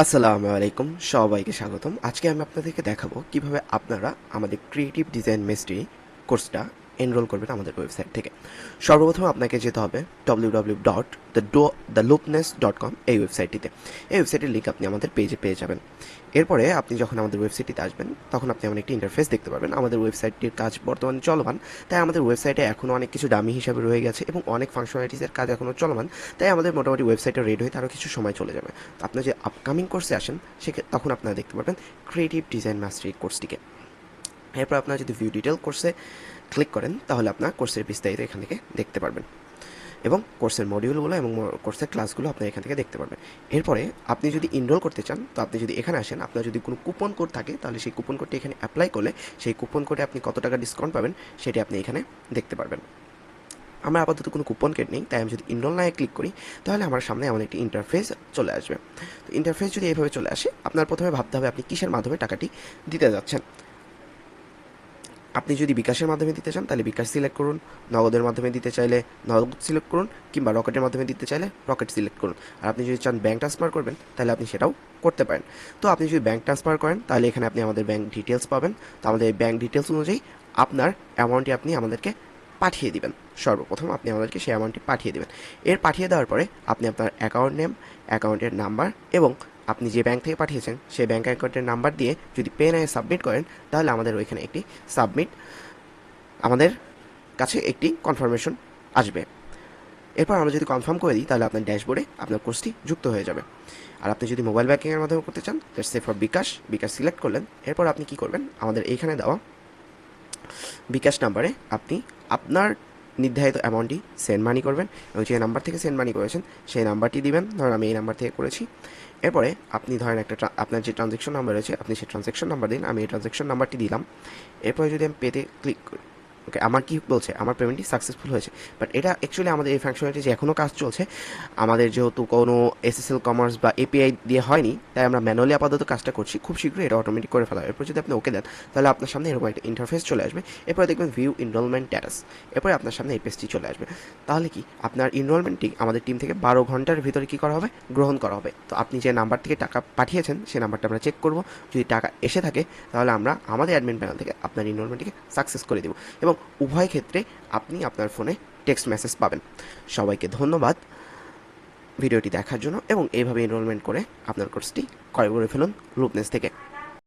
আসসালামু আলাইকুম, সবাইকে স্বাগতম। আজকে আমি আপনাদেরকে দেখাবো কীভাবে আপনারা আমাদের ক্রিয়েটিভ ডিজাইন মিস্ট্রি কোর্সটা এনরোল করবেন আমাদের ওয়েবসাইট থেকে। সর্বপ্রথম আপনাকে যেতে হবে W W dot the do the লুপনেস dot com এই ওয়েবসাইটটিতে এই ওয়েবসাইটের লিঙ্ক আপনি আমাদের পেজে পেয়ে যাবেন। এরপরে আপনি যখন আমাদের ওয়েবসাইটটিতে আসবেন, তখন আপনি এমন একটি ইন্টারফেস দেখতে পারবেন। আমাদের ওয়েবসাইটটির কাজ বর্তমানে চলমান, তাই আমাদের ওয়েবসাইটে এখনও অনেক কিছু দামি হিসাবে রয়ে গেছে এবং অনেক ফাংশনালিটিসের কাজ এখনও চলমান, তাই আমাদের মোটামুটি ওয়েবসাইটটা রেডি হয়ে তারও কিছু সময় চলে যাবে। আপনার যে আপকামিং কোর্সে আসেন সে তখন আপনারা দেখতে পারবেন ক্রিয়েটিভ ডিজাইন মাস্টারি কোর্সটিকে এরপর আপনারা যদি ভিউ ডিটেল কোর্সে ক্লিক করেন, তাহলে আপনার কোর্সের বিস্তারিত এখান থেকে দেখতে পারবেন। এবং কোর্সের মডিউলগুলো এবং কোর্সের ক্লাসগুলো আপনি এখান থেকে দেখতে পারবেন। এরপরে আপনি যদি ইনরোল করতে চান, তো আপনি যদি এখানে আসেন, আপনার যদি কোনো কুপন কোড থাকে, তাহলে সেই কুপন কোডটি এখানে অ্যাপ্লাই করলে সেই কুপন কোডে আপনি কত টাকা ডিসকাউন্ট পাবেন, সেটি আপনি এখানে দেখতে পারবেন। আমার আপাতত কোনো কুপন কোড নেই, তাই আমি যদি ইনরোল নায় ক্লিক করি, তাহলে আমার সামনে এমন একটি ইন্টারফেস চলে আসবে। তো ইন্টারফেস যদি এইভাবে চলে আসে, আপনার প্রথমে ভাবতে হবে আপনি কিসের মাধ্যমে টাকাটি দিতে যাচ্ছেন। আপনি যদি বিকাশের মাধ্যমে দিতে চান, তাহলে বিকাশ সিলেক্ট করুন। নগদের মাধ্যমে দিতে চাইলে নগদ সিলেক্ট করুন, কিংবা রকেটের মাধ্যমে দিতে চাইলে রকেট সিলেক্ট করুন। আর আপনি যদি চান ব্যাঙ্ক ট্রান্সফার করবেন, তাহলে আপনি সেটাও করতে পারেন। তো আপনি যদি ব্যাঙ্ক ট্রান্সফার করেন, তাহলে এখানে আপনি আমাদের ব্যাঙ্ক ডিটেলস পাবেন। তো আমাদের ব্যাঙ্ক ডিটেলস অনুযায়ী আপনার অ্যামাউন্টটি আপনি আমাদেরকে পাঠিয়ে দিবেন। সর্বপ্রথম আপনি আমাদেরকে সেই অ্যামাউন্টটি পাঠিয়ে দেবেন। এর পাঠিয়ে দেওয়ার পরে আপনি আপনার অ্যাকাউন্ট নেম অ্যাকাউন্টের নাম্বার এবং আপনি যে ব্যাংক থেকে পাঠিয়েছেন সেই ব্যাংক অ্যাকাউন্টের নাম্বার দিয়ে যদি পে নায় সাবমিট করেন, তাহলে আমাদের ওইখানে একটি সাবমিট আমাদের কাছে একটি কনফার্মেশন আসবে। এরপর আমরা যদি কনফার্ম করে দিই, তাহলে আপনার ড্যাশবোর্ডে আপনার কোর্সটি যুক্ত হয়ে যাবে। আর আপনি যদি মোবাইল ব্যাঙ্কিংয়ের মাধ্যমে করতে চান সে ফর বিকাশ। বিকাশ সিলেক্ট করলেন, এরপর আপনি কি করবেন? আমাদের এইখানে দেওয়া বিকাশ নাম্বারে আপনি আপনার নির্ধারিত অ্যামাউন্টটি সেন্ড মানি করবেন এবং যে নাম্বার থেকে সেন্ড মানি করেছেন, সেই নাম্বারটি দিবেন। ধরুন আমি এই নাম্বার থেকে করেছি। এরপরে আপনি ধরেন একটা আপনার যে ট্রানজ্যাকশন নাম্বার রয়েছে, আপনি সেই ট্রানজ্যাকশন নাম্বার দিন। আমি এই ট্রানজ্যাকশন নাম্বারটি দিলাম। এরপরে যদি আমি পেতে ক্লিক করি ওকে আমার কি বলছে? আমার পেমেন্টটি সাকসেসফুল হয়েছে। বাট এটা অ্যাকচুয়ালি আমাদের এই ফাংশনালিটি যে এখনও কাজ চলছে, আমাদের যেহেতু কোনো এসএসএল কমার্স বা এপিআই দিয়ে হয়নি, তাই আমরা ম্যানুয়ালি আপাতত কাজটা করছি। খুব শীঘ্রই এটা অটোমেটিক করে ফেলা। এরপর যদি আপনি ওকে দেন, তাহলে আপনার সামনে এরকম একটা ইন্টারফেস চলে আসবে। এরপরে দেখবেন ভিউ এনরোলমেন্ট স্ট্যাটাস এরপরে আপনার সামনে এই পেজটি চলে আসবে। তাহলে কি? আপনার এনরোলমেন্টটি আমাদের টিম থেকে বারো ঘণ্টার ভিতরে কী করা হবে? গ্রহণ করা হবে। তো আপনি যে নাম্বার থেকে টাকা পাঠিয়েছেন, সেই নাম্বারটা আমরা চেক করব। যদি টাকা এসে থাকে, তাহলে আমরা আমাদের অ্যাডমিন প্যানেল থেকে আপনার এনরোলমেন্টটিকে সাকসেস করে দেব। এবং উভয় ক্ষেত্রে আপনি আপনার ফোনে টেক্সট মেসেজ পাবেন। সবাইকে ধন্যবাদ ভিডিওটি দেখার জন্য এবং এইভাবে এনরোলমেন্ট করে আপনার কোর্সটি ক্রয় করে ফেলুন রূপনেস থেকে।